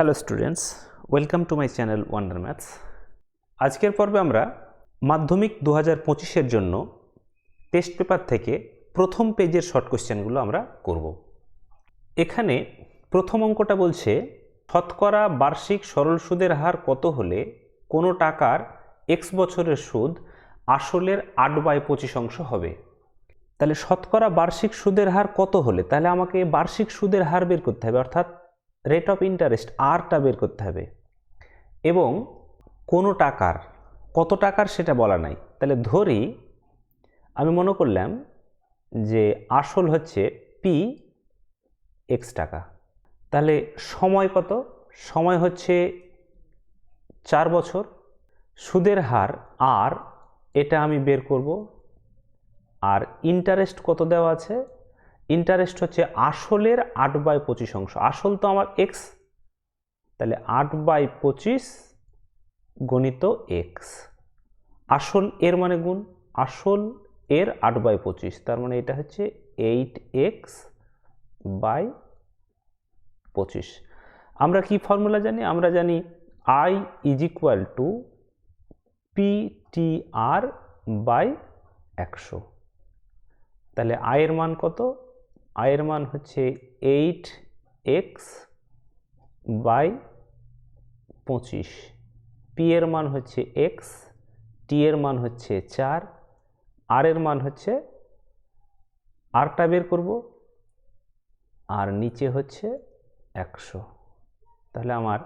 Hello students welcome to my channel wonder maths আজকের পর্বে আমরা মাধ্যমিক দু হাজার পঁচিশের জন্য টেস্ট পেপার থেকে প্রথম পেজের শর্ট কোশ্চেনগুলো আমরা করব। এখানে প্রথম অঙ্কটা বলছে, শতকরা বার্ষিক সরল সুদের হার কত হলে কোনো টাকার এক্স বছরের সুদ আসলের আট বাই পঁচিশ অংশ হবে? তাহলে শতকরা বার্ষিক সুদের হার কত হলে? তাহলে আমাকে বার্ষিক সুদের হার বের করতে হবে, অর্থাৎ রেট অফ ইন্টারেস্ট আরটা বের করতে হবে। এবং কোনো টাকার, কত টাকার সেটা বলা নাই। তাহলে ধরি, আমি মনে করলাম যে আসল হচ্ছে পি এক্স টাকা। তাহলে সময় কত? সময় হচ্ছে চার বছর। সুদের হার আর এটা আমি বের করব। আর ইন্টারেস্ট কত দেওয়া আছে? ইন্টারেস্ট হচ্ছে আসলের আট বাই পঁচিশ অংশ। আসল তো আমার এক্স তাহলে আট বাই পঁচিশ গণিত এক্স আসল এর মানে গুণ, আসল এর আট বাই পঁচিশ, তার মানে এটা হচ্ছে এইট এক্স বাই পঁচিশ। আমরা কি ফর্মুলা জানি? আমরা জানি I is equal to P T R by একশো। তাহলে আয়ের মান কত? আয়ের মান হচ্ছে এইট এক্স বাই পঁচিশ। পি এর মান হচ্ছে এক্স টি এর মান হচ্ছে চার আর এর মান হচ্ছে আরটা বের করব, আর নিচে হচ্ছে একশো। তাহলে আমার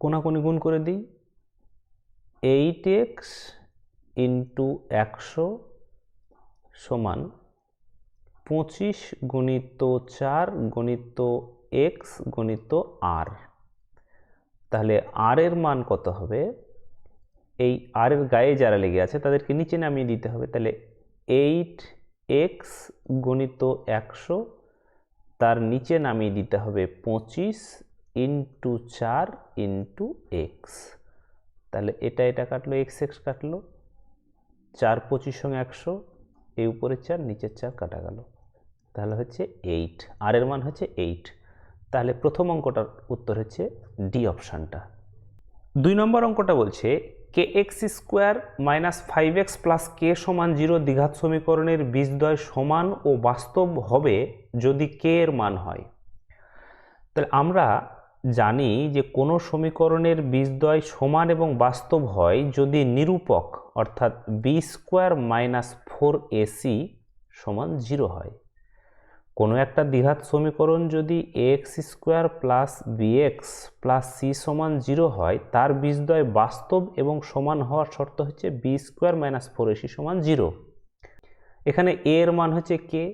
কোনাকুনি গুণ করে দিই, এইট এক্স ইন্টু একশো সমান পঁচিশ গণিত চার গণিত এক্স গণিত আর। তাহলে আর এর মান কত হবে? এই আর এর গায়ে যারা লেগে আছে, তাদেরকে নিচে নামিয়ে দিতে হবে। তাহলে এইট এক্স গণিত একশো, তার নিচে নামিয়ে দিতে হবে পঁচিশ ইন্টু চার ইন্টু এক্স। তাহলে এটা এটা কাটলো, এক্স এক্স কাটলো, চার পঁচিশ সঙ্গে একশো, এই উপরের চার, নিচের চার কাটা গেল। তাহলে হচ্ছে এইট আর এর মান হচ্ছে এইট তাহলে প্রথম অঙ্কটার উত্তর হচ্ছে ডি অপশানটা। দুই নম্বর অঙ্কটা বলছে K x square minus five x plus K সমান জিরো দ্বিঘাত সমীকরণের বীজদ্বয় সমান ও বাস্তব হবে যদি কে এর মান হয়। তাহলে আমরা জানি যে কোনো সমীকরণের বীজদ্বয় সমান এবং বাস্তব হয় যদি নিরূপক, অর্থাৎ B square minus four AC সমান জিরো হয়। কোনো একটা দ্বিঘাত সমীকরণ যদি x square plus B x plus C সমান জিরো হয়, তার বীজদ্বয় বাস্তব এবং সমান হওয়ার শর্ত হচ্ছে B square minus four AC সমান জিরো এখানে এ এর মান হচ্ছে কে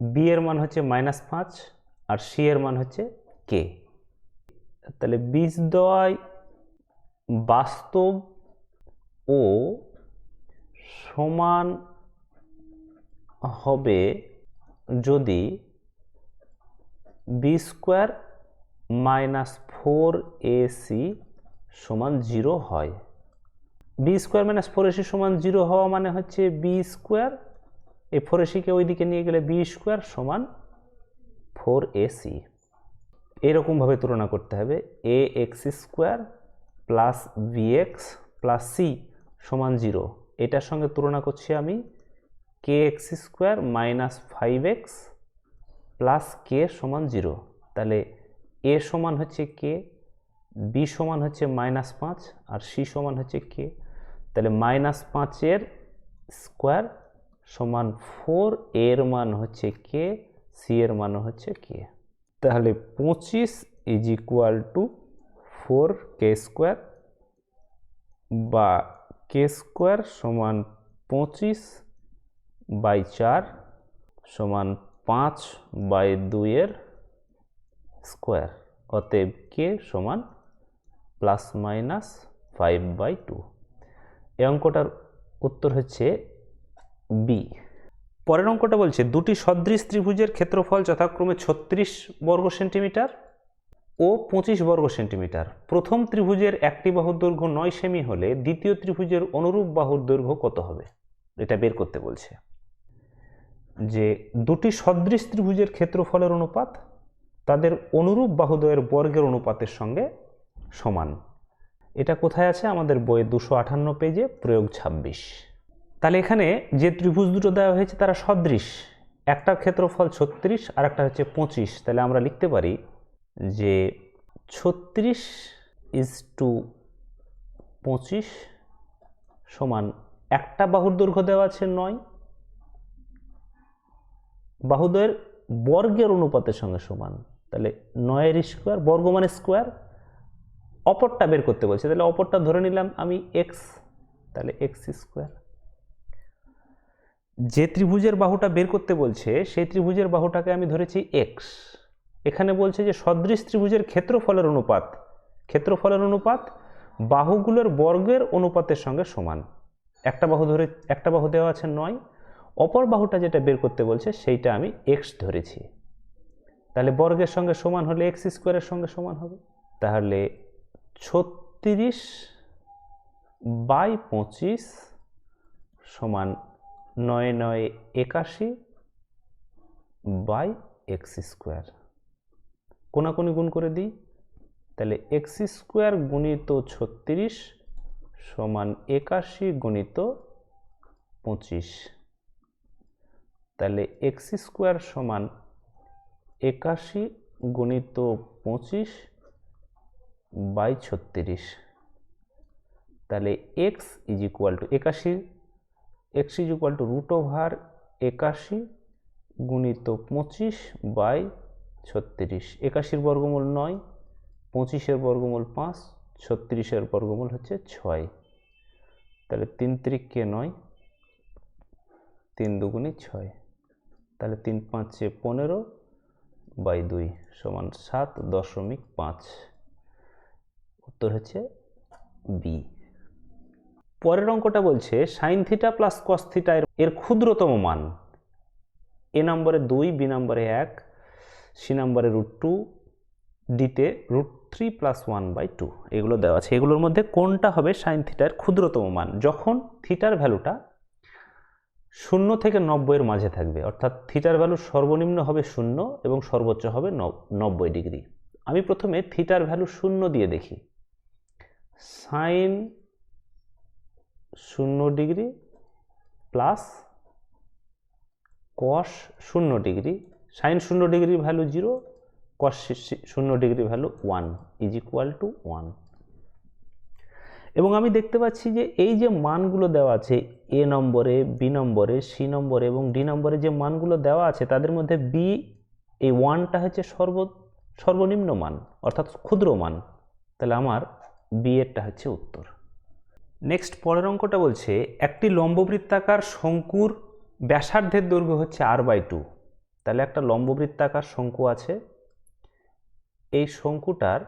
বি এর মান হচ্ছে মাইনাস পাঁচ আর সি এর মান হচ্ছে কে তাহলে বীজদ্বয় বাস্তব ও সমান হবে যদি B square minus four AC সমান জিরো হয়। B square minus four AC সমান জিরো হওয়া মানে হচ্ছে বি স্কোয়ার এই ফোর এসিকে ওইদিকে নিয়ে গেলে বি স্কোয়ার সমান ফোর এসি এরকমভাবে তুলনা করতে হবে। A x square plus B x plus C সমান জিরো এটার সঙ্গে তুলনা করছি আমি K x square minus five x plus K সমান জিরো তাহলে এ সমান হচ্ছে কে বি সমান হচ্ছে মাইনাস পাঁচ, আর সি সমান হচ্ছে কে তাহলে মাইনাস পাঁচের স্কোয়ার সমান ফোর এর মান হচ্ছে কে সি এর মান হচ্ছে কে তাহলে পঁচিশ is equal to four K square বা কে স্কোয়ার সমান পঁচিশ বাই চার সমান পাঁচ বাই দুইয়ের স্কোয়ার। অতএব কে সমান plus minus five by two. এই অঙ্কটার উত্তর হচ্ছে বি। পরের অঙ্কটা বলছে, দুটি সদৃশ ত্রিভুজের ক্ষেত্রফল যথাক্রমে ছত্রিশ বর্গ সেন্টিমিটার ও পঁচিশ বর্গ সেন্টিমিটার। প্রথম ত্রিভুজের একটি বাহুর দৈর্ঘ্য নয় সেমি হলে দ্বিতীয় ত্রিভুজের অনুরূপ বাহুর দৈর্ঘ্য কত হবে? এটা বের করতে বলছে। যে দুটি সদৃশ ত্রিভুজের ক্ষেত্রফলের অনুপাত তাদের অনুরূপ বাহুদ্বয়ের বর্গের অনুপাতের সঙ্গে সমান। এটা কোথায় আছে? আমাদের বইয়ের দুশো আটান্ন পেজে, প্রয়োগ ছাব্বিশ। তাহলে এখানে যে ত্রিভুজ দুটো দেওয়া হয়েছে তারা সদৃশ। একটার ক্ষেত্রফল ছত্রিশ আর একটা হচ্ছে পঁচিশ। তাহলে আমরা লিখতে পারি যে ছত্রিশ ইজ টু পঁচিশ সমান একটা বাহুর দৈর্ঘ্য দেওয়া আছে নয় বাহুদ্বয়ের বর্গের অনুপাতের সঙ্গে সমান। তাহলে নয়ের স্কোয়ার বর্গ মানে স্কোয়ার অপরটা বের করতে বলছে। তাহলে অপরটা ধরে নিলাম আমি এক্স তাহলে এক্স স্কোয়ার যে ত্রিভুজের বাহুটা বের করতে বলছে, সেই ত্রিভুজের বাহুটাকে আমি ধরেছি এক্স এখানে বলছে যে সদৃশ ত্রিভুজের ক্ষেত্রফলের অনুপাত ক্ষেত্রফলের অনুপাত বাহুগুলোর বর্গের অনুপাতের সঙ্গে সমান। একটা বাহু ধরে, একটা বাহু দেওয়া আছে নয় অপর বাহুটা যেটা বের করতে বলছে, সেইটা আমি এক্স ধরেছি। তাহলে বর্গের সঙ্গে সমান হলে এক্স স্কোয়ারের সঙ্গে সমান হবে। তাহলে ছত্রিশ বাই পঁচিশ সমান নয় নয় একাশি বাই এক্স স্কোয়ার। কোনাকুনি গুণ করে দিই। তাহলে এক্স স্কোয়ার গুণিত ছত্রিশ সমান একাশি গুণিত পঁচিশ। তাহলে এক্স স্কোয়ার সমান একাশি গুণিত পঁচিশ বাই ছত্রিশ। তাহলে এক্স ইজ ইকুয়াল টু একাশি, x is equal to root over একাশি গুণিত পঁচিশ বাই ছত্রিশ। একাশির বর্গমূল নয়, পঁচিশের বর্গমূল পাঁচ, ছত্রিশের বর্গমূল হচ্ছে ছয়। তাহলে তিন ত্রিককে নয়, তিন দুগুণে ছয়। তাহলে তিন পাঁচে পনেরো বাই দুই সমান সাত দশমিক পাঁচ। উত্তর হচ্ছে বি। পরের অঙ্কটা বলছে sine theta plus cos theta এর ক্ষুদ্রতম মান। এ নম্বরে দুই, বি নম্বরে এক, সি নম্বরে রুট টু, ডিতে root three plus one by two. এগুলো দেওয়া আছে। এগুলোর মধ্যে কোনটা হবে সাইন থিটার ক্ষুদ্রতম মান? যখন থিটার ভ্যালুটা শূন্য থেকে নব্বইয়ের মাঝে থাকবে, অর্থাৎ থিটার ভ্যালু সর্বনিম্ন হবে শূন্য এবং সর্বোচ্চ হবে নব্বই ডিগ্রি। আমি প্রথমে থিটার ভ্যালু শূন্য দিয়ে দেখি। সাইন শূন্য ডিগ্রি প্লাস কস শূন্য ডিগ্রি, সাইন শূন্য ডিগ্রি ভ্যালু জিরো, কস শূন্য degree value one, is equal to one. এবং আমি দেখতে পাচ্ছি যে এই যে মানগুলো দেওয়া আছে, এ নম্বরে, বি নম্বরে, সি নম্বরে এবং ডি নম্বরে যে মানগুলো দেওয়া আছে, তাদের মধ্যে বি, এই ওয়ানটা হচ্ছে সর্ব, সর্বনিম্ন মান, অর্থাৎ ক্ষুদ্র মান। তাহলে আমার বি এরটা হচ্ছে উত্তর। নেক্সট পরের অঙ্কটা বলছে, একটি লম্ববৃত্তাকার শঙ্কুর ব্যাসার্ধের দৈর্ঘ্য হচ্ছে আর বাই টু তাহলে একটা লম্ববৃত্তাকার শঙ্কু আছে। এই শঙ্কুটার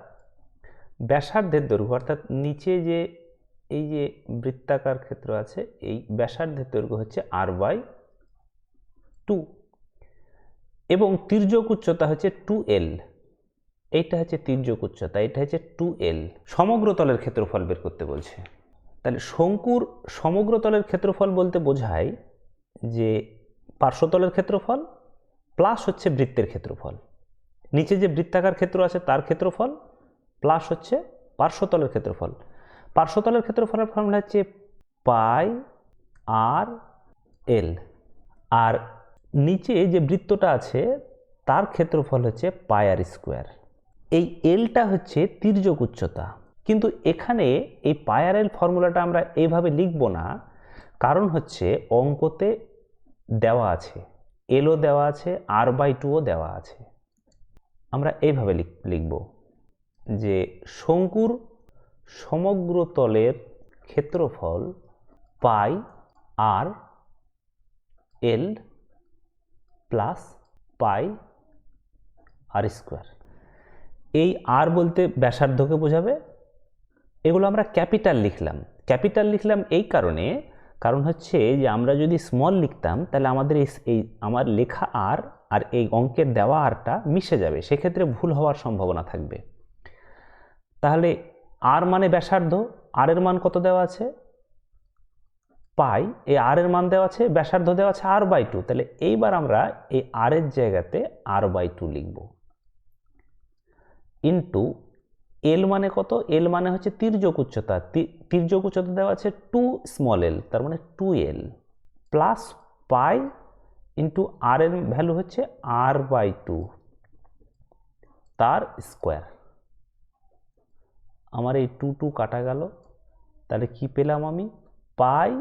ব্যাসার্ধের দৈর্ঘ্য, অর্থাৎ নিচে যে এই যে বৃত্তাকার ক্ষেত্র আছে, এই ব্যাসার্ধের দৈর্ঘ্য হচ্ছে আর বাই টু এবং তির্যক উচ্চতা হচ্ছে টু এল এইটা হচ্ছে তির্যক উচ্চতা, এটা হচ্ছে টু এল সমগ্র তলের ক্ষেত্রফল বের করতে বলছে। তাহলে শঙ্কুর সমগ্র তলের ক্ষেত্রফল বলতে বোঝায় যে পার্শ্বতলের ক্ষেত্রফল প্লাস হচ্ছে বৃত্তের ক্ষেত্রফল। নিচে যে বৃত্তাকার ক্ষেত্র আছে, তার ক্ষেত্রফল প্লাস হচ্ছে পার্শ্বতলের ক্ষেত্রফল। পার্শ্বতলের ক্ষেত্রফলের ফর্মুলা হচ্ছে পাই আর এল। আর নিচে যে বৃত্তটা আছে, তার ক্ষেত্রফল হচ্ছে পাই আর স্কোয়ার। এই এলটা হচ্ছে তির্যক উচ্চতা। কিন্তু এখানে এই পায়ার এল ফর্মুলাটা আমরা এইভাবে লিখব না। কারণ হচ্ছে অঙ্কতে দেওয়া আছে। এলও দেওয়া আছে, আর বাই টুও দেওয়া আছে। আমরা এইভাবে লিখব। যে শঙ্কুর সমগ্র তলের ক্ষেত্রফল পাই আর এল প্লাস পাই আর স্কোয়ার। এই আর বলতে ব্যাসার্ধকে বোঝাবে। এগুলো আমরা ক্যাপিটাল লিখলাম। ক্যাপিটাল লিখলাম এই কারণে, কারণ হচ্ছে যে আমরা যদি স্মল লিখতাম, তাহলে আমাদের এই আমার লেখা আর আর এই অঙ্কের দেওয়া আরটা মিশে যাবে। সেক্ষেত্রে ভুল হওয়ার সম্ভাবনা থাকবে। তাহলে আর মানে ব্যাসার্ধ আর এর মান কত দেওয়া আছে? পাই, এই আর এর মান দেওয়া আছে, ব্যাসার্ধ দেওয়া আছে আর বাই টু তাহলে এইবার আমরা এই আর এর জায়গাতে আর বাই টু লিখব। ইন্টু এল মানে কত? এল মানে হচ্ছে তির্যক উচ্চতা। তির্যক উচ্চতা দেওয়া আছে টু স্মল এল তার মানে two L plus pi into R এর ভ্যালু হচ্ছে আর বাই টু তার স্কোয়ার আমার এই টু টু কাটা গেল। তাহলে কি পেলাম আমি? Pi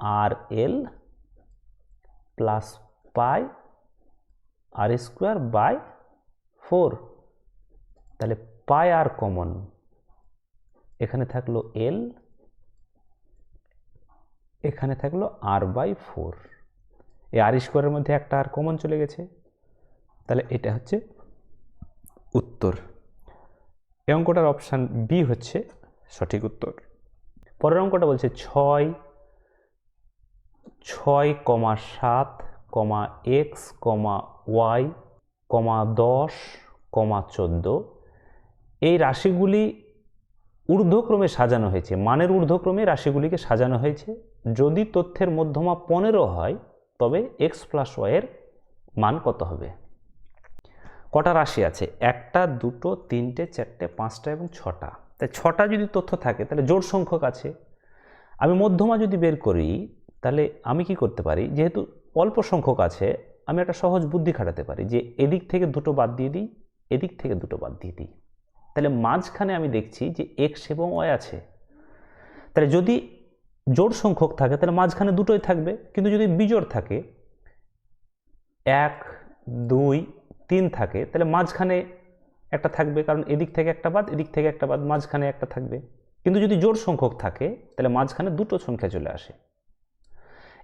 R L plus pi R square by four. তাহলে পাই আর কমন। এখানে থাকল এল, এখানে থাকল আর বাই ফোর। এই আর স্কোয়ারের মধ্যে একটা আর কমন চলে গেছে। তাহলে এটা হচ্ছে উত্তর। এই অঙ্কটার অপশান বি হচ্ছে সঠিক উত্তর। পরের অঙ্কটা বলছে ছয় ছয় কমা সাত কমা এক্স কমা ওয়াই কমা দশ কমা চোদ্দ। এই রাশিগুলি ঊর্ধ্বক্রমে সাজানো হয়েছে। মানের ঊর্ধ্বক্রমে রাশিগুলিকে সাজানো হয়েছে। যদি তথ্যের মধ্যমা পনেরো হয়, তবে এক্স প্লাস ওয়াইয়ের মান কত হবে? কটা রাশি আছে? একটা, দুটো, তিনটে, চারটে, পাঁচটা এবং ছটা। তাই ছটা যদি তথ্য থাকে, তাহলে জোড় সংখ্যক আছে। আমি মধ্যমা যদি বের করি, তাহলে আমি কি করতে পারি? যেহেতু অল্প সংখ্যক আছে, আমি একটা সহজ বুদ্ধি খাটাতে পারি যে এদিক থেকে দুটো বাদ দিয়ে দিই, এদিক থেকে দুটো বাদ দিয়ে দিই। তাহলে মাঝখানে আমি দেখছি যে এক্স এবং ওয়াই আছে। তাহলে যদি জোড় সংখ্যক থাকে, তাহলে মাঝখানে দুটোই থাকবে। কিন্তু যদি বিজোড় থাকে, এক, দুই তিন থাকে, তাহলে মাঝখানে একটা থাকবে, কারণ এদিক থেকে একটা বাদ, এদিক থেকে একটা বাদ, মাঝখানে একটা থাকবে। কিন্তু যদি জোড় সংখ্যক থাকে, তাহলে মাঝখানে দুটো সংখ্যা চলে আসে।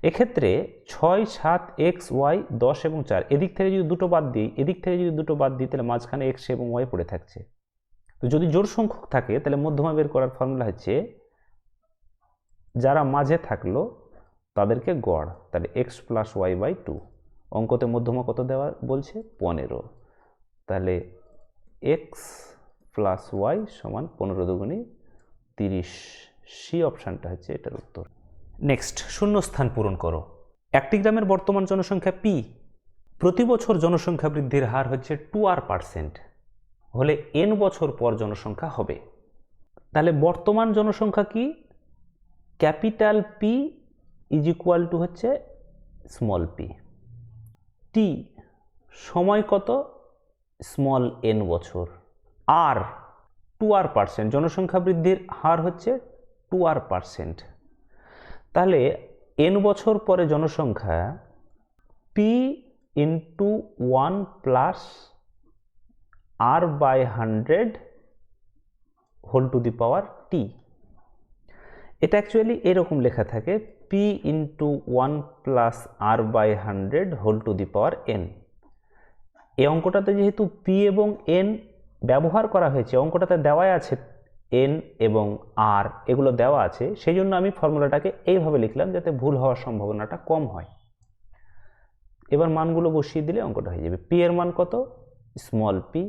এক্ষেত্রে ছয়, সাত, এক্স, ওয়াই, দশ এবং চার, এদিক থেকে যদি দুটো বাদ দিই, এদিক থেকে যদি দুটো বাদ দিই, তাহলে মাঝখানে এক্স এবং ওয়াই পড়ে থাকছে। তো যদি জোড় সংখ্যক থাকে, তাহলে মধ্যমা বের করার ফর্মুলা হচ্ছে, যারা মাঝে থাকল, তাদেরকে গড়, তাহলে x plus y by two. অঙ্কতে মধ্যমা কত দেওয়া বলছে? পনেরো। তাহলে এক্স প্লাস ওয়াই সমান পনেরো দুগুণি তিরিশ। সি অপশানটা হচ্ছে এটার উত্তর। নেক্সট শূন্যস্থান পূরণ করো। একটি গ্রামের বর্তমান জনসংখ্যা পি প্রতি বছর জনসংখ্যা বৃদ্ধির হার হচ্ছে টু আর পার্সেন্ট হলে এন বছর পর জনসংখ্যা হবে। তাহলে বর্তমান জনসংখ্যা কি? Capital P is equal to হচ্ছে স্মল পি টি সময় কত? স্মল এন বছর। আর টু আর পার্সেন্ট জনসংখ্যা বৃদ্ধির হার হচ্ছে টু আর পার্সেন্ট তাহলে এন বছর পরে জনসংখ্যা P into one plus R by hundred whole to the power T এটা অ্যাকচুয়ালি এরকম লেখা থাকে P into one plus R by hundred whole to the power N এই অঙ্কটাতে যেহেতু পি এবং এন ব্যবহার করা হয়েছে, অঙ্কটাতে দেওয়াই আছে এন এবং আর এগুলো দেওয়া আছে সেই জন্য আমি ফর্মুলাটাকে এইভাবে লিখলাম যাতে ভুল হওয়ার সম্ভাবনাটা কম হয়। এবার মানগুলো বসিয়ে দিলে অঙ্কটা হয়ে যাবে। পি এর মান কত? Small P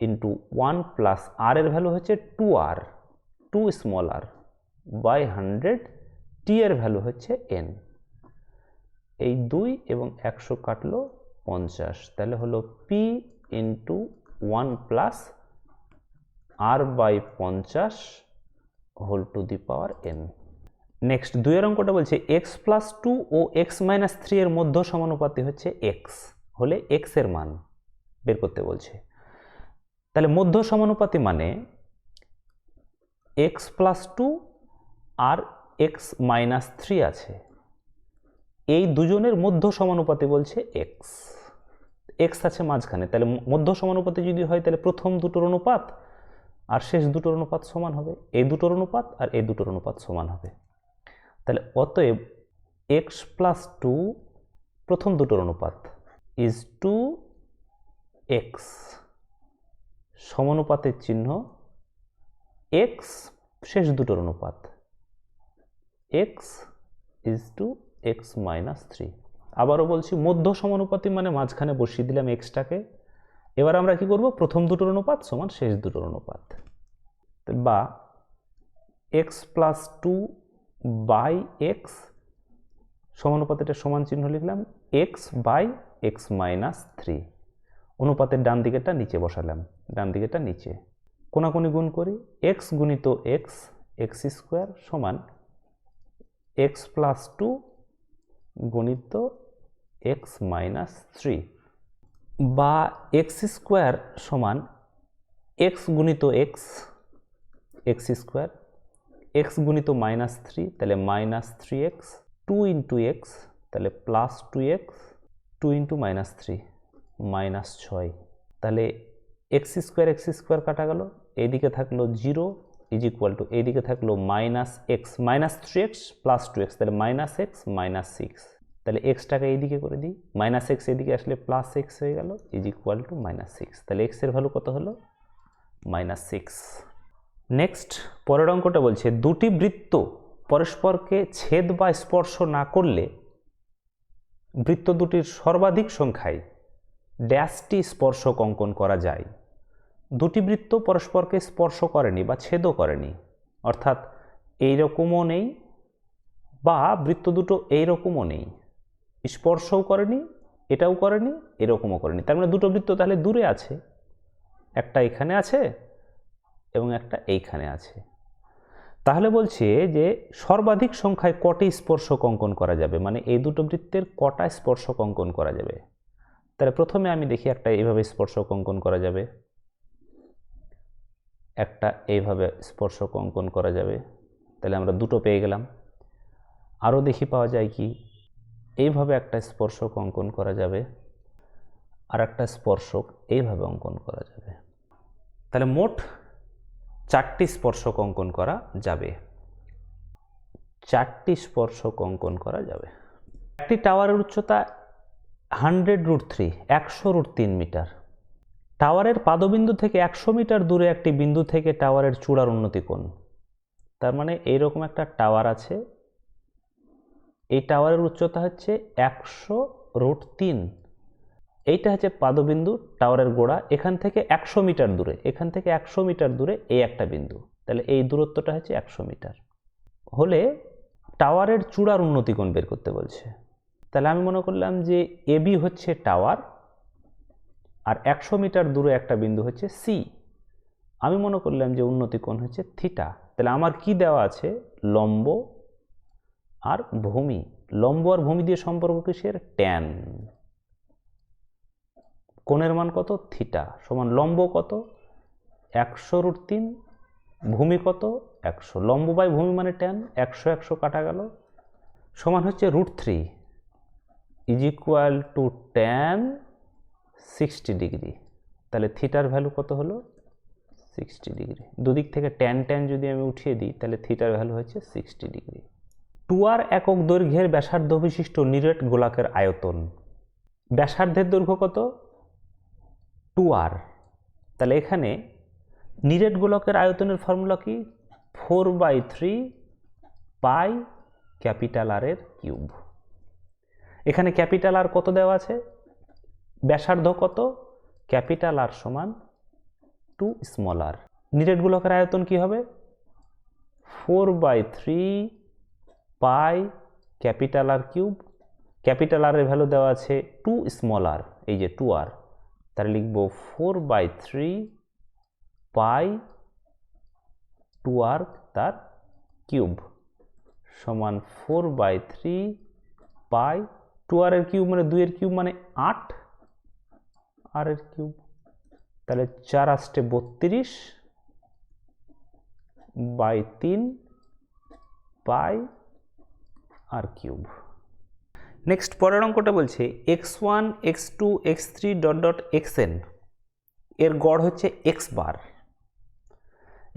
into one plus R এর ভ্যালু হচ্ছে two R two small R by hundred T এর ভ্যালু হচ্ছে এন এই দুই এবং একশো কাটলো পঞ্চাশ। তাহলে হলো P into one plus R by পঞ্চাশ whole to the power N next দুইয়ের অঙ্কটা বলছে এক্স প্লাস টু ও এক্স মাইনাস থ্রি এর মধ্য সমানুপাতি হচ্ছে এক্স হলে এক্সের মান বের করতে বলছে। তাহলে মধ্য সমানুপাতি মানে এক্স প্লাস টু আর এক্স মাইনাস থ্রি আছে। এই দুজনের মধ্য সমানুপাতি বলছে এক্স এক্স আছে মাঝখানে, তাহলে মধ্য সমানুপাতি যদি হয়, তাহলে প্রথম দুটোর অনুপাত আর শেষ দুটোর অনুপাত সমান হবে। এই দুটোর অনুপাত আর এই দুটোর অনুপাত সমান হবে। তাহলে অতএব এক্স প্লাস টু প্রথম দুটোর অনুপাত ইজ টু এক্স সমানুপাতের চিহ্ন এক্স শেষ দুটোর অনুপাত। X is two x minus three আবারও বলছি, মধ্য সমানুপাতি মানে মাঝখানে বসিয়ে দিলাম এক্সটাকে এবার আমরা কি করব? প্রথম দুটোর অনুপাত সমান শেষ দুটোর অনুপাত। বা x plus two by x সমানুপাতিটা সমান চিহ্ন লিখলাম x by x minus three অনুপাতের ডান দিকেরটা নিচে বসালাম, ডান দিকেটা নিচে। কোনাকুনি গুণ করি এক্স গুণিত এক্স এক্স স্কোয়ার সমান এক্স প্লাস টু গণিত এক্স মাইনাস থ্রি বা এক্স স্কোয়ার সমান এক্স গুণিত এক্স এক্স স্কোয়ার এক্স গুণিত মাইনাস থ্রি তাহলে minus three x two into x তাহলে plus two x two into minus three minus ছয়। তাহলে এক্স স্কোয়ার এক্স স্কোয়ার কাটা গেল, এইদিকে থাকল জিরো ইজ ইকুয়াল টু এইদিকে থাকল minus x minus three x plus two x তাহলে মাইনাস এক্স মাইনাস সিক্স তাহলে এক্সটাকে এইদিকে করে দিই মাইনাস এক্স এদিকে আসলে প্লাস এক্স হয়ে গেল is equal to minus six তাহলে এক্সের ভ্যালু কত হলো? মাইনাস সিক্স নেক্সট পরের অঙ্কটা বলছে, দুটি বৃত্ত পরস্পরকে ছেদ বা স্পর্শ না করলে বৃত্ত দুটির সর্বাধিক সংখ্যায় ড্যাশটি স্পর্শক অঙ্কন করা যায়। দুটি বৃত্ত পরস্পরকে স্পর্শ করেনি বা ছেদও করেনি। অর্থাৎ এইরকমও নেই বা বৃত্ত দুটো এই রকমও নেই। স্পর্শও করেনি, এটাও করেনি, এরকমও করেনি। তার মানে দুটো বৃত্ত তাহলে দূরে আছে। একটা এখানে আছে এবং একটা এইখানে আছে। তাহলে বলছে যে সর্বাধিক সংখ্যায় কটি স্পর্শক অঙ্কন করা যাবে? মানে এই দুটো বৃত্তের কটা স্পর্শক অঙ্কন করা যাবে? তাহলে প্রথমে আমি দেখি একটা এইভাবে স্পর্শক অঙ্কন করা যাবে। একটা এইভাবে স্পর্শক অঙ্কন করা যাবে। তাহলে আমরা দুটো পেয়ে গেলাম। আরও দেখি পাওয়া যায় কি। এইভাবে একটা স্পর্শক অঙ্কন করা যাবে আর একটা স্পর্শক এইভাবে অঙ্কন করা যাবে। তাহলে মোট চারটি স্পর্শক অঙ্কন করা যাবে। চারটি স্পর্শক অঙ্কন করা যাবে। একটি টাওয়ারের উচ্চতা হান্ড্রেড রুট থ্রি একশো রুট তিন মিটার। টাওয়ারের পাদবিন্দু থেকে একশো মিটার দূরে একটি বিন্দু থেকে টাওয়ারের চূড়ার উন্নতি কোণ তার মানে এইরকম একটা টাওয়ার আছে। এই টাওয়ারের উচ্চতা হচ্ছে একশো রুট তিন। এইটা হচ্ছে পাদবিন্দু, টাওয়ারের গোড়া। এখান থেকে একশো মিটার দূরে, এখান থেকে একশো মিটার দূরে এই একটা বিন্দু। তাহলে এই দূরত্বটা হচ্ছে একশো মিটার। হলে টাওয়ারের চূড়ার উন্নতি উন্নতিকোণ বের করতে বলছে। তাহলে আমি মনে করলাম যে এবি হচ্ছে টাওয়ার। আর একশো মিটার দূরে একটা বিন্দু হচ্ছে সি আমি মনে করলাম যে উন্নতিকোণ হচ্ছে থিটা। তাহলে আমার কি দেওয়া আছে? লম্ব আর ভূমি। লম্ব আর ভূমি দিয়ে সম্পর্ক কিসের? ট্যান। কোণের মান কত? থিটা। সমান লম্ব কত? একশো রুট তিন। ভূমি কত? একশো। লম্ব বাই ভূমি মানে ট্যান। একশো একশো কাটা গেল। সমান হচ্ছে root three. Is equal to tan sixty degree. তাহলে থিটার ভ্যালু কত হলো? Sixty degree. দুদিক থেকে ট্যান ট্যান যদি আমি উঠিয়ে দিই, তাহলে থিটার ভ্যালু হচ্ছে সিক্সটি ডিগ্রি। টুয়ার একক দৈর্ঘ্যের ব্যাসার্ধ বিশিষ্ট নিরেট গোলাকের আয়তন। ব্যাসার্ধের দৈর্ঘ্য কত? টু আর তাহলে এখানে নিরেট গোলকের আয়তনের ফর্মুলা কি? Four by three pi capital আরের cube. এখানে ক্যাপিটাল আর কত দেওয়া আছে? ব্যাসার্ধ কত? ক্যাপিটাল আর সমান টু স্মল আর নিরেট আয়তন কি হবে? Four by three pi capital R cube. Capital আরের value দেওয়া আছে টু স্মল আর এই যে টু আর তাহলে লিখব four by three pi two R তার কিউব। সমান four by three pi two R এর কিউব মানে দুইয়ের কিউব মানে আট। আর এর কিউব। তাহলে চার আসটে বত্রিশ বাই তিন পাই আর কিউব। নেক্সট পরের অঙ্কটা বলছে x one, x two, x three dot dot x N. এর গড় হচ্ছে এক্স বার।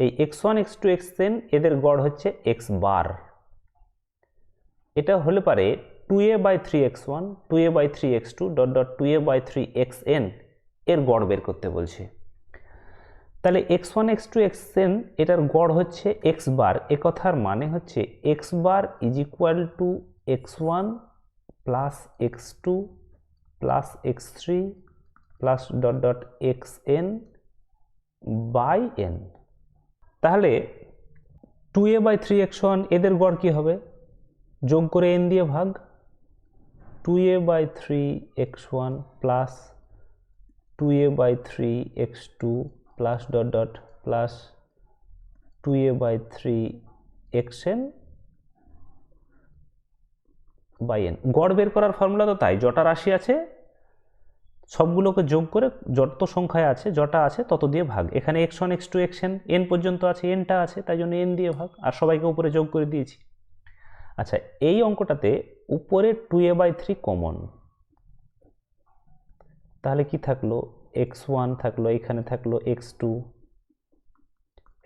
এই x one, x two, x N এদের গড় হচ্ছে এক্স বার। এটা হলে পারে two A by three x one, two A by three x two dot dot two A by three x N এর গড় বের করতে বলছে। তাহলে x one x two x N এটার গড় হচ্ছে এক্স বার এ কথার মানে হচ্ছে x bar is equal to x one plus x two plus x three plus dot dot x N by N তাহলে two A by three x one এদের গড় কী হবে? যোগ করে এন দিয়ে ভাগ। Two A by three x one plus two A by three x two plus dot dot plus two A by three x N by N গড় বের করার ফর্মুলা তো তাই যটা রাশি আছে, সবগুলোকে যোগ করে যত সংখ্যায় আছে যটা আছে, তত দিয়ে ভাগ। এখানে x one x two x N পর্যন্ত আছে এনটা আছে, তাই জন্য এন দিয়ে ভাগ, আর সবাইকে উপরে যোগ করে দিয়েছি। আচ্ছা এই অঙ্কটাতে উপরে two A by three common তাহলে কি থাকল? এক্স ওয়ান থাকল, এখানে থাকল এক্স টু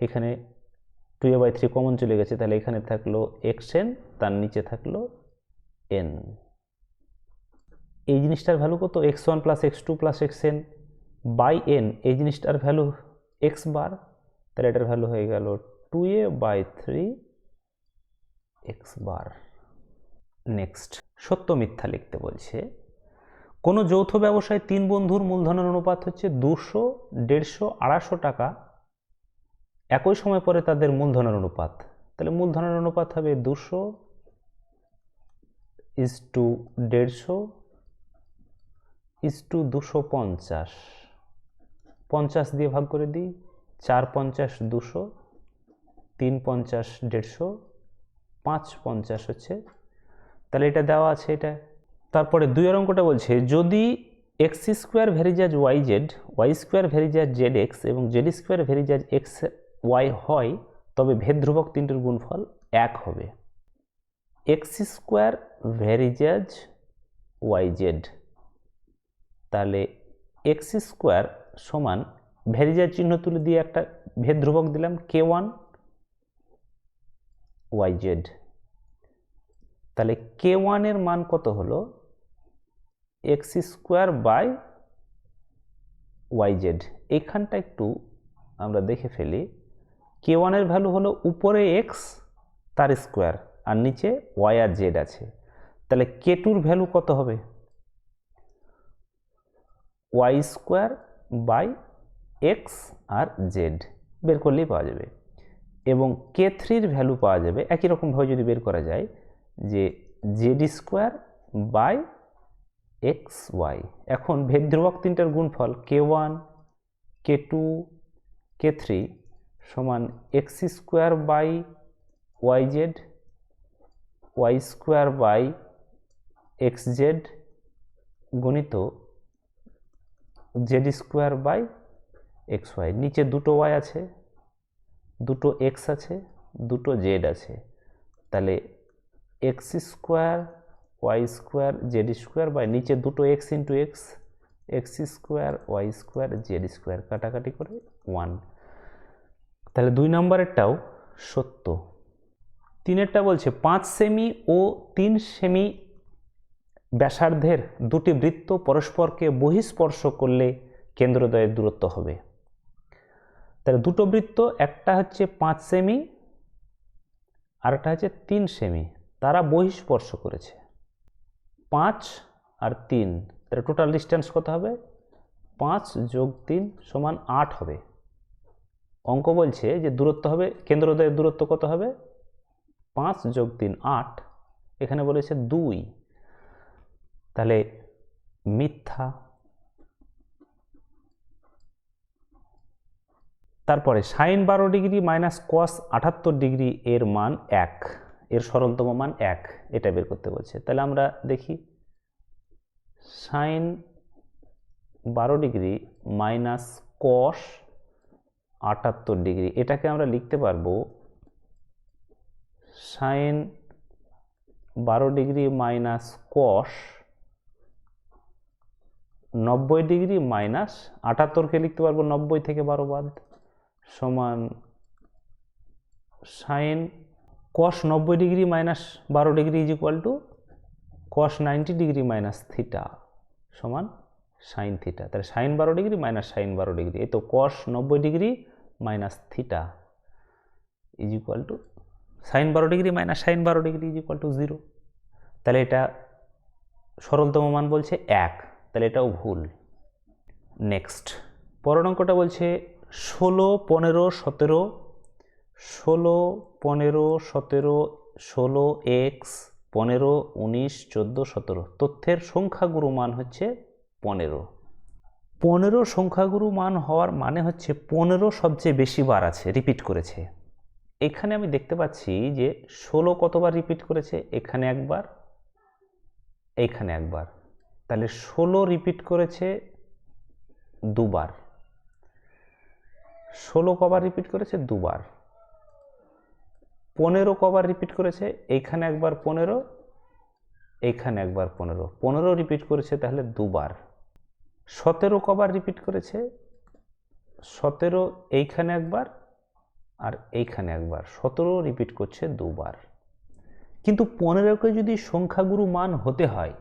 এখানে two A by three common চলে গেছে, তাহলে এখানে থাকল এক্স এন তার নিচে থাকল এন এই জিনিসটার ভ্যালু কত? X one plus x two plus x N by N এই জিনিসটার ভ্যালু এক্স বার তাহলে এটার ভ্যালু হয়ে গেল two A by three x bar next সত্য মিথ্যা লিখতে বলছে। কোনো যৌথ ব্যবসায় তিন বন্ধুর মূলধনের অনুপাত হচ্ছে দুশো, দেড়শো, আড়াইশো টাকা। একই সময় পরে তাদের মূলধনের অনুপাত। তাহলে মূলধনের অনুপাত হবে দুশো ইজ টু দেড়শো ইজ টু দুশো পঞ্চাশ। পঞ্চাশ দিয়ে ভাগ করে দিই, চার পঞ্চাশ দুশো, তিন পঞ্চাশ দেড়শো, পাঁচ পঞ্চাশ হচ্ছে। তাহলে এটা দেওয়া আছে এটা। তারপরে দুইয়ের অঙ্কটা বলছে, যদি X square varies as Y Z Y square varies as Z X এবং Z square varies as X Y হয়, তবে ভেদ ধ্রুবক তিনটির গুণফল এক হবে। X square varies as Y Z তাহলে এক্স স্কোয়ার সমান ভেরিজাজ চিহ্ন তুলে দিয়ে একটা ভেদ ধ্রুবক দিলাম কে ওয়ান ওয়াই জেড তাহলে কে ওয়ানের মান কত হলো? X square by Y Z. এইখানটা একটু আমরা দেখে ফেলি। কে ওয়ানের ভ্যালু হলো উপরে এক্স, তার স্কোয়ার, আর নিচে ওয়াই আর জেড আছে। তাহলে কে টুর ভ্যালু কত হবে? ওয়াই স্কোয়ার বাই এক্স আর জেড। বের করলেই পাওয়া যাবে। এবং কে থ্রির ভ্যালু পাওয়া যাবে। একই রকমভাবে যদি বের করা যায় যে Z square by X Y. এখন ভেদ ধ্রুবক তিনটার গুণফল K one, K two, K three সমান X square by Y Z, Y square by X Z গণিত Z square by X Y. নিচে দুটো ওয়াই আছে, দুটো এক্স আছে, দুটো জেড আছে। তাহলে X square Y square Z square by নিচে দুটো X into X X square Y square Z square কাটাকাটি করে ওয়ান তাহলে দুই নম্বরেরটাও সত্য। তিনেরটা বলছে পাঁচ সেমি ও তিন সেমি ব্যাসার্ধের দুটি বৃত্ত পরস্পরকে বহিস্পর্শ করলে কেন্দ্রদ্বয়ের দূরত্ব হবে। তাহলে দুটো বৃত্ত, একটা হচ্ছে পাঁচ সেমি আর একটা হচ্ছে তিন সেমি, তারা বহিস্পর্শ করেছে। পাঁচ আর তিন, তাহলে টোটাল ডিস্টেন্স কত হবে? পাঁচ যোগ তিন সমান আট হবে। অঙ্ক বলছে যে দূরত্ব হবে কেন্দ্রদ্বয়ের দূরত্ব কত হবে? পাঁচ যোগ তিন, আট। এখানে বলেছে দুই। তাহলে মিথ্যা। তারপরে সাইন বারো ডিগ্রি মাইনাস কস আটাত্তর ডিগ্রি এর মান এক। এর সরলতম মান এক, এটা বের করতে বলছে। তাহলে আমরা দেখি সাইন বারো ডিগ্রি মাইনাস কস আটাত্তর ডিগ্রি, এটাকে আমরা লিখতে পারব সাইন বারো ডিগ্রি মাইনাস কস নব্বই ডিগ্রি মাইনাস আটাত্তরকে লিখতে পারব, নব্বই থেকে বারো বাদ, সমান সাইন কস নব্বই ডিগ্রি মাইনাস বারো degree is equal to cos ninety degree minus theta সমান সাইন থিটা তাহলে সাইন বারো ডিগ্রি মাইনাস সাইন বারো ডিগ্রি। এই তো কস নব্বই degree minus theta is equal to sine বারো ডিগ্রি মাইনাস সাইন বারো degree is equal to zero তাহলে এটা সরলতম মান বলছে এক। তাহলে এটাও ভুল। নেক্সট পরের অঙ্কটা বলছে ষোলো, পনেরো, সতেরো, ষোলো পনেরো, সতেরো, ষোলো এক্স পনেরো, উনিশ, চোদ্দ, সতেরো। তথ্যের সংখ্যাগুরু মান হচ্ছে পনেরো। পনেরো সংখ্যাগুরু মান হওয়ার মানে হচ্ছে পনেরো সবচেয়ে বেশি বার আছে রিপিট করেছে। এখানে আমি দেখতে পাচ্ছি যে ষোলো কতবার রিপিট করেছে? এখানে একবার এখানে একবার। তাহলে ষোলো রিপিট করেছে দুবার। ষোলো কবার রিপিট করেছে দুবার। পনেরো কবার রিপিট করেছে এইখানে একবার পনেরো এইখানে একবার পনেরো। পনেরো রিপিট করেছে তাহলে দুবার। সতেরো কবার রিপিট করেছে, সতেরো এইখানে একবার আর এইখানে একবার। সতেরো রিপিট করছে দুবার। কিন্তু পনেরোকে যদি সংখ্যাগুরু মান হতে হয়,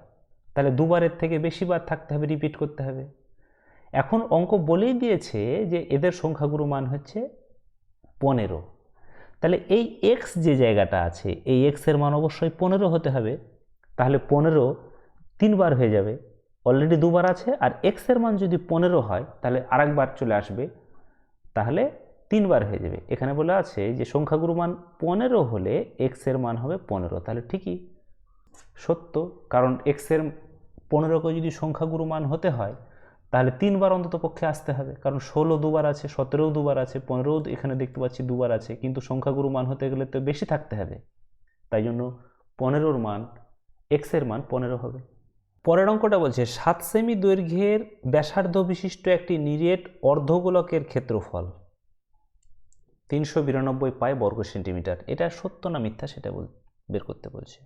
তাহলে দুবারের থেকে বেশি বার থাকতে হবে রিপিট করতে হবে। এখন অঙ্ক বলেই দিয়েছে যে এদের সংখ্যাগুরু মান হচ্ছে পনেরো। তাহলে এই এক্স যে জায়গাটা আছে, এই এক্সের মান অবশ্যই পনেরো হতে হবে। তাহলে পনেরো তিনবার হয়ে যাবে অলরেডি দুবার আছে, আর এক্সের মান যদি পনেরো হয়, তাহলে আরেকবার চলে আসবে, তাহলে তিনবার হয়ে যাবে। এখানে বলে আছে যে সংখ্যাগুরু মান পনেরো হলে এক্সের মান হবে পনেরো, তাহলে ঠিকই। সত্য, কারণ এক্সের পনেরোকে যদি সংখ্যাগুরু মান হতে হয় তাহলে তিনবার অন্তত পক্ষে আসতে হবে। কারণ ষোলো দুবার আছে, সতেরোও দুবার আছে, পনেরোও এখানে দেখতে পাচ্ছি দুবার আছে, কিন্তু সংখ্যাগুরু মান হতে গেলে তো বেশি থাকতে হবে। তাই জন্য পনেরোর মান এক্সের মান পনেরো হবে। পরের অঙ্কটা বলছে সাত সেমি দৈর্ঘ্যের ব্যাসার্ধ বিশিষ্ট একটি নিরেট অর্ধগোলকের ক্ষেত্রফল। তিনশো বিরানব্বই পাই বর্গ সেন্টিমিটার। এটা সত্য না মিথ্যা সেটা বের করতে বলছে।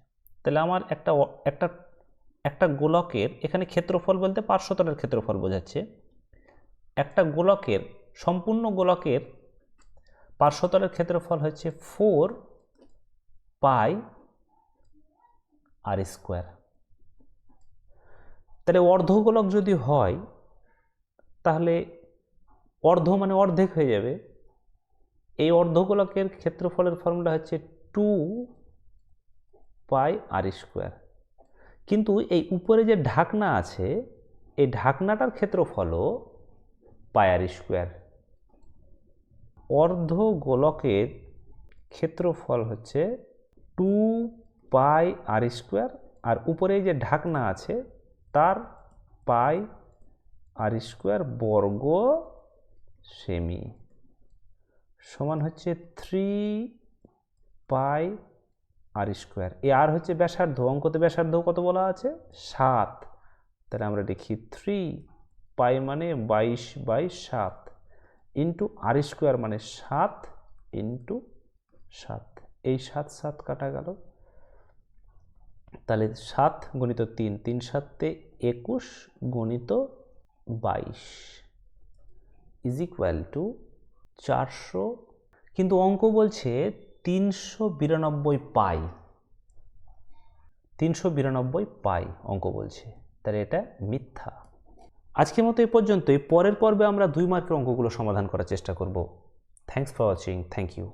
তাহলে আমার একটা একটা একটা গোলকের, এখানে ক্ষেত্রফল বলতে পার্শ্বতলের ক্ষেত্রফল বোঝাচ্ছে। একটা গোলকের, সম্পূর্ণ গোলকের পার্শ্বতলের ক্ষেত্রফল হচ্ছে ফোর পাই আর স্কোয়ার। তাহলে অর্ধগোলক যদি হয়, তাহলে অর্ধ মানে অর্ধেক হয়ে যাবে। এই অর্ধগোলকের ক্ষেত্রফলের ফর্মুলা হচ্ছে টু পাই আর স্কোয়ার। কিন্তু এই উপরে যে ঢাকনা আছে, এই ঢাকনাটার ক্ষেত্রফলও পাই আর স্কোয়ার। অর্ধগোলকের ক্ষেত্রফল হচ্ছে টু পাই আর স্কোয়ার, আর উপরে যে ঢাকনা আছে, তার পাই আর স্কোয়ার বর্গ সেমি। সমান হচ্ছে থ্রি পাই আর স্কোয়ার এ আর হচ্ছে ব্যাসার্ধ, অঙ্কতে ব্যাসার্ধ কত বলা আছে? সাত। তাহলে আমরা লিখি থ্রি পাই মানে বাইশ বাই সাত। ইন্টু আর স্কোয়ার মানে সাত ইন্টু সাত। এই সাত সাত কাটা গেল। তাহলে সাত গণিত তিন তিন সাতে একুশ গণিত বাইশ। ইজ ইকুয়াল টু চারশো। কিন্তু অঙ্ক বলছে তিনশো বিরানব্বই পাই। তিনশো বিরানব্বই পাই অঙ্ক বলছে। তাহলে এটা মিথ্যা। আজকের মতো এই পর্যন্তই। পরের পর্বে আমরা দুই মার্কের অঙ্কগুলো সমাধান করার চেষ্টা করব। Thanks for watching thank you